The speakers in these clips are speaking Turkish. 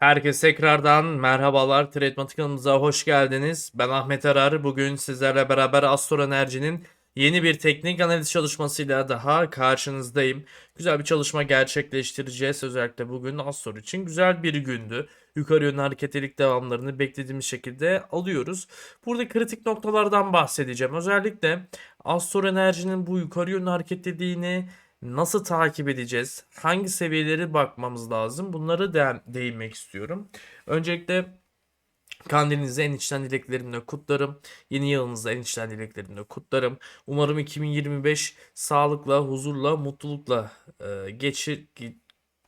Herkese tekrardan merhabalar. Trade kanalımıza hoş geldiniz. Ben Ahmet Arar. Bugün sizlerle beraber Astor Enerji'nin yeni bir teknik analiz çalışmasıyla daha karşınızdayım. Güzel bir çalışma gerçekleştireceğiz. Özellikle bugün Astor için güzel bir gündü. Yukarı yönlü hareketlilik devamlarını beklediğimiz şekilde alıyoruz. Burada kritik noktalardan bahsedeceğim. Özellikle Astor Enerji'nin bu yukarı yönlü hareketliliğini nasıl takip edeceğiz? Hangi seviyeleri bakmamız lazım? Bunları de değinmek istiyorum. Öncelikle Kandilinizi en içten dileklerimle kutlarım. Yeni yılınızda en içten dileklerimle kutlarım. Umarım 2025 sağlıkla, huzurla, mutlulukla e, geçir,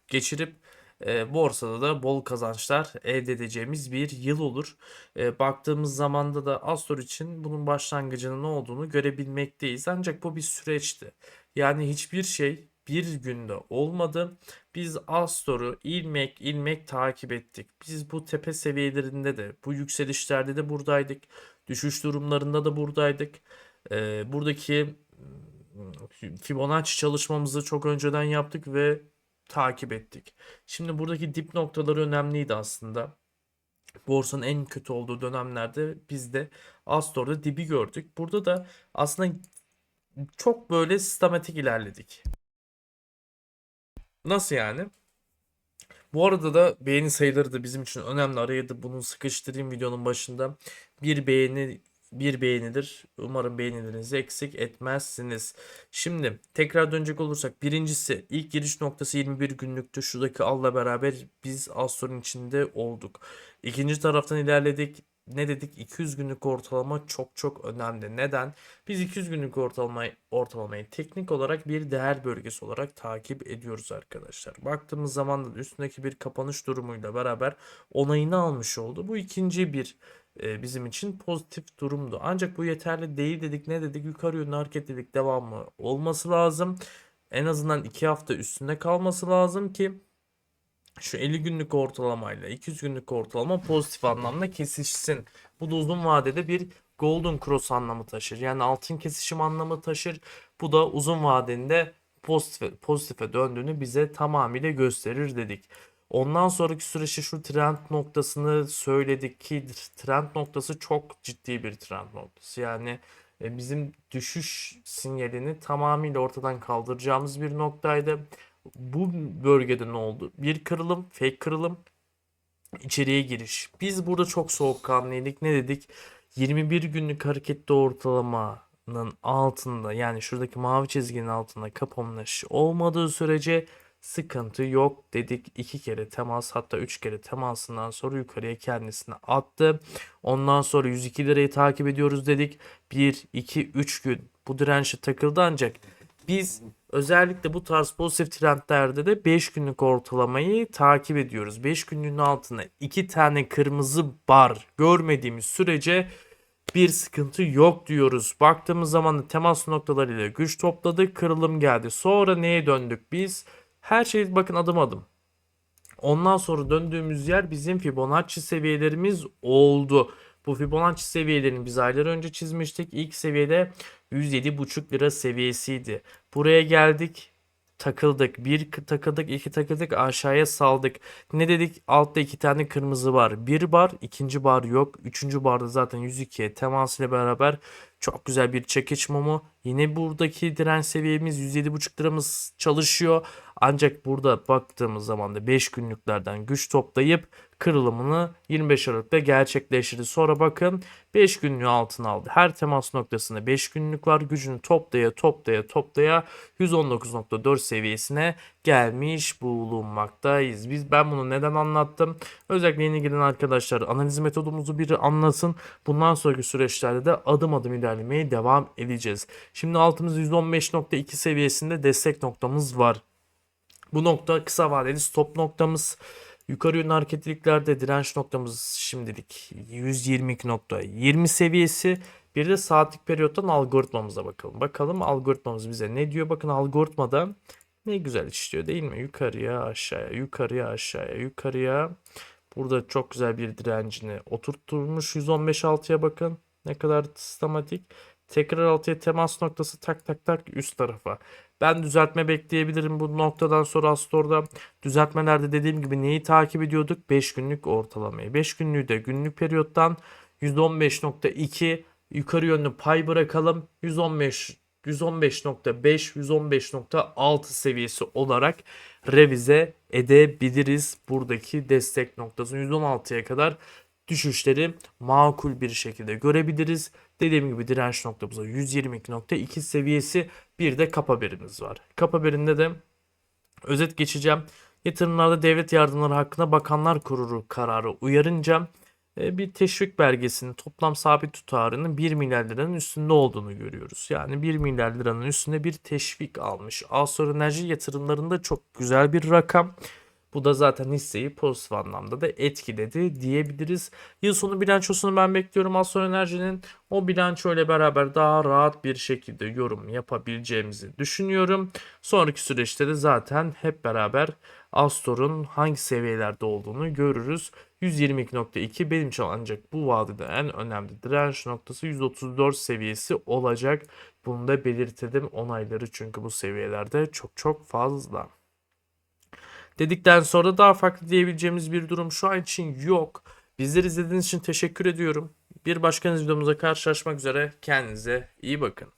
geçirip e, borsada da bol kazançlar elde edeceğimiz bir yıl olur. E, baktığımız zamanda da Astor için bunun başlangıcının ne olduğunu görebilmekteyiz. Ancak bu bir süreçti. Yani hiçbir şey bir günde olmadı. Biz Astor'u ilmek ilmek takip ettik. Biz bu tepe seviyelerinde de bu yükselişlerde de buradaydık. Düşüş durumlarında da buradaydık. Ee, buradaki ıı, Fibonacci çalışmamızı çok önceden yaptık ve takip ettik. Şimdi buradaki dip noktaları önemliydi aslında. Borsanın en kötü olduğu dönemlerde biz de Astor'da dibi gördük. Burada da aslında çok böyle sistematik ilerledik. Nasıl yani? Bu arada da beğeni sayıları da bizim için önemli. Araya da bunu sıkıştırayım videonun başında. Bir beğeni bir beğenidir. Umarım beğenilerinizi eksik etmezsiniz. Şimdi tekrar dönecek olursak birincisi ilk giriş noktası 21 günlüktü. Şuradaki alla beraber biz Astor'un içinde olduk. İkinci taraftan ilerledik ne dedik 200 günlük ortalama çok çok önemli. Neden? Biz 200 günlük ortalamayı, ortalamayı teknik olarak bir değer bölgesi olarak takip ediyoruz arkadaşlar. Baktığımız zaman da üstündeki bir kapanış durumuyla beraber onayını almış oldu. Bu ikinci bir e, bizim için pozitif durumdu. Ancak bu yeterli değil dedik. Ne dedik? Yukarı yönlü hareketlilik devamı olması lazım. En azından 2 hafta üstünde kalması lazım ki şu 50 günlük ortalamayla 200 günlük ortalama pozitif anlamda kesişsin. Bu da uzun vadede bir golden cross anlamı taşır. Yani altın kesişim anlamı taşır. Bu da uzun vadede pozitife, pozitife döndüğünü bize tamamıyla gösterir dedik. Ondan sonraki süreçte şu trend noktasını söyledik ki trend noktası çok ciddi bir trend noktası. Yani e, bizim düşüş sinyalini tamamıyla ortadan kaldıracağımız bir noktaydı bu bölgede ne oldu? Bir kırılım, fake kırılım, içeriye giriş. Biz burada çok soğukkanlıydık. Ne dedik? 21 günlük hareketli ortalamanın altında yani şuradaki mavi çizginin altında kapanış olmadığı sürece sıkıntı yok dedik. iki kere temas hatta üç kere temasından sonra yukarıya kendisini attı. Ondan sonra 102 lirayı takip ediyoruz dedik. 1, 2, 3 gün bu dirençe takıldı ancak biz özellikle bu tarz pozitif trendlerde de 5 günlük ortalamayı takip ediyoruz. 5 günlüğün altına 2 tane kırmızı bar görmediğimiz sürece bir sıkıntı yok diyoruz. Baktığımız zaman da temas noktalarıyla güç topladık. Kırılım geldi. Sonra neye döndük biz? Her şey bakın adım adım. Ondan sonra döndüğümüz yer bizim Fibonacci seviyelerimiz oldu. Bu Fibonacci seviyelerini biz aylar önce çizmiştik. İlk seviyede 107,5 lira seviyesiydi. Buraya geldik takıldık. Bir takıldık, iki takıldık, aşağıya saldık. Ne dedik? Altta iki tane kırmızı var. Bir bar, ikinci bar yok. Üçüncü barda zaten 102'ye temas ile beraber çok güzel bir çekiç mumu. Yine buradaki direnç seviyemiz 107,5 liramız çalışıyor. Ancak burada baktığımız zaman da 5 günlüklerden güç toplayıp kırılımını 25 Aralık'ta gerçekleştirdi. Sonra bakın 5 günlüğü altına aldı. Her temas noktasında 5 günlük var. Gücünü toplaya toplaya toplaya 119.4 seviyesine gelmiş bulunmaktayız. Biz ben bunu neden anlattım? Özellikle yeni giren arkadaşlar analiz metodumuzu biri anlasın. Bundan sonraki süreçlerde de adım adım ilerlemeye devam edeceğiz. Şimdi altımız %15.2 seviyesinde destek noktamız var. Bu nokta kısa vadeli stop noktamız. Yukarı yönlü hareketliliklerde direnç noktamız şimdilik 122.20 seviyesi. Bir de saatlik periyottan algoritmamıza bakalım. Bakalım algoritmamız bize ne diyor? Bakın algoritmada ne güzel işliyor değil mi? Yukarıya aşağıya, yukarıya aşağıya, yukarıya. Burada çok güzel bir direncini oturtturmuş. 115.6'ya bakın. Ne kadar sistematik. Tekrar altıya temas noktası tak tak tak üst tarafa. Ben düzeltme bekleyebilirim bu noktadan sonra Astor'da. Düzeltmelerde dediğim gibi neyi takip ediyorduk? 5 günlük ortalamayı. 5 günlüğü de günlük periyottan %15.2 yukarı yönlü pay bırakalım. 115 115.5 115.6 seviyesi olarak revize edebiliriz. Buradaki destek noktasını 116'ya kadar düşüşleri makul bir şekilde görebiliriz. Dediğim gibi direnç noktamıza 122.2 seviyesi bir de kap haberimiz var. Kap haberinde de özet geçeceğim. Yatırımlarda devlet yardımları hakkında Bakanlar Kurulu kararı uyarınca e, bir teşvik belgesinin toplam sabit tutarının 1 milyar liranın üstünde olduğunu görüyoruz. Yani 1 milyar liranın üstünde bir teşvik almış. Astor Enerji yatırımlarında çok güzel bir rakam. Bu da zaten hisseyi pozitif anlamda da etkiledi diyebiliriz. Yıl sonu bilançosunu ben bekliyorum Astor Enerji'nin. O bilanço ile beraber daha rahat bir şekilde yorum yapabileceğimizi düşünüyorum. Sonraki süreçte de zaten hep beraber Astor'un hangi seviyelerde olduğunu görürüz. 122.2 benim için ancak bu vadede en önemli direnç noktası 134 seviyesi olacak. Bunu da belirtelim onayları çünkü bu seviyelerde çok çok fazla. Dedikten sonra daha farklı diyebileceğimiz bir durum şu an için yok. Bizleri izlediğiniz için teşekkür ediyorum. Bir başka videomuzda karşılaşmak üzere. Kendinize iyi bakın.